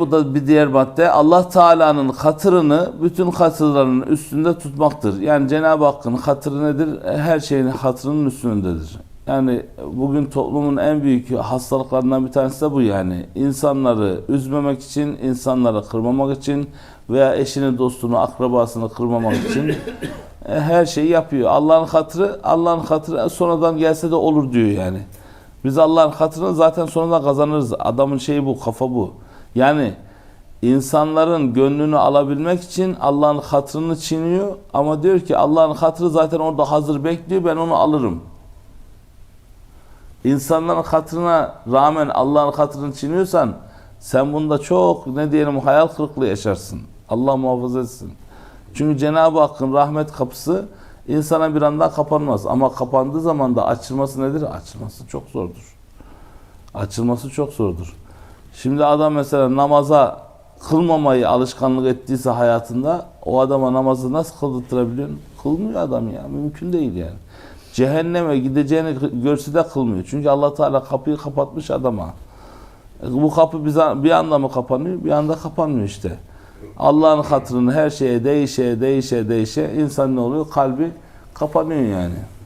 Bu da bir diğer madde. Allah Teala'nın hatırını bütün hatırların üstünde tutmaktır. Yani Cenab-ı Hakk'ın hatırı nedir? Her şeyin hatırının üstündedir. Yani bugün toplumun en büyük hastalıklarından bir tanesi de bu yani. İnsanları üzmemek için, insanları kırmamak için veya eşini, dostunu, akrabasını kırmamak için e, her şeyi yapıyor. Allah'ın hatırı, Allah'ın hatırı sonradan gelse de olur diyor yani. Biz Allah'ın hatırını zaten sonradan kazanırız. Adamın şeyi bu, kafa bu. Yani insanların gönlünü alabilmek için Allah'ın hatırını çiğniyor ama diyor ki Allah'ın hatırı zaten orada hazır bekliyor ben onu alırım. İnsanların hatırına rağmen Allah'ın hatırını çiğniyorsan sen bunda çok ne diyelim hayal kırıklığı yaşarsın. Allah muhafaza etsin. Çünkü Cenab-ı Hakk'ın rahmet kapısı insana bir anda kapanmaz. Ama kapandığı zaman da açılması nedir? Açılması çok zordur. Açılması çok zordur. Şimdi adam mesela namaza kılmamayı alışkanlık ettiyse hayatında o adama namazı nasıl kıldırtırabiliyorsun? Kılmıyor adam ya. Mümkün değil yani. Cehenneme gideceğini görse de kılmıyor. Çünkü Allah Teala kapıyı kapatmış adama. E, Bu kapı bir anda mı kapanıyor? Bir anda kapanmıyor işte. Allah'ın hatırını her şeye değişe değişe değişe insan ne oluyor? Kalbi kapanıyor yani.